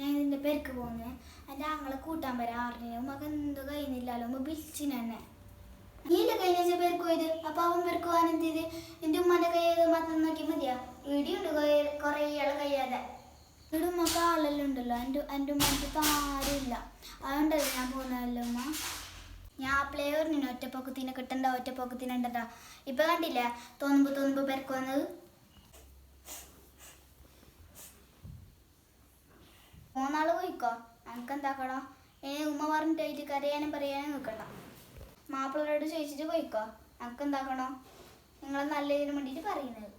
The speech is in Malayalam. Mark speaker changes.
Speaker 1: ഞാൻ ഇതിന്റെ പേർക്ക് പോന്ന്. എന്റെ ആങ്ങളെ കൂട്ടാൻ വരാം അറിഞ്ഞു. ഉമ്മക്ക് എന്തോ കഴിഞ്ഞില്ലല്ലോ ഉമ്മ വിളിച്ചിന് തന്നെ നീല കഴിഞ്ഞ പേർക്ക് പോയത്? അപ്പം അവൻ പേർക്ക് പോകാൻ എന്ത് ചെയ്ത്? എന്റെ ഉമ്മാന്റെ കൈ മാത്രം നോക്കി മതിയാ? ഇടിയുണ്ട് കുറേ ഇയാളെ കഴിയാതെ ഇവിടെ ഉമ്മക്ക് ആളെല്ലാം ഉണ്ടല്ലോ. എന്റെ എന്റെ ഉമ്മന്റെ താരം ഇല്ല. അതുകൊണ്ടല്ലോ ഞാൻ പോകുന്നതല്ലോ ഉമ്മ? ഞാൻ ആ പ്ലേയറിന് ഒറ്റപ്പൊക്കത്തിന് കിട്ടണ്ട ഒറ്റപ്പൊക്കത്തിന് ഉണ്ടാ ഇപ്പം കണ്ടില്ലേ? തോന്നുമ്പോൾ തോന്നുമ്പോൾ പേർക്ക് വന്നത് മൂന്നാൾ പോയിക്കോ. നമുക്ക് എന്താക്കണോ ഏ ഉമ്മ പറഞ്ഞിട്ട് അതിൽ കരയാനും പറയാനും നിൽക്കണ്ട മാപ്പിളരോട് ചോദിച്ചിട്ട് പോയിക്കോ. നമുക്ക് എന്താക്കണോ നിങ്ങളെ നല്ല ഇതിന് വേണ്ടിയിട്ട് പറയുന്നത്.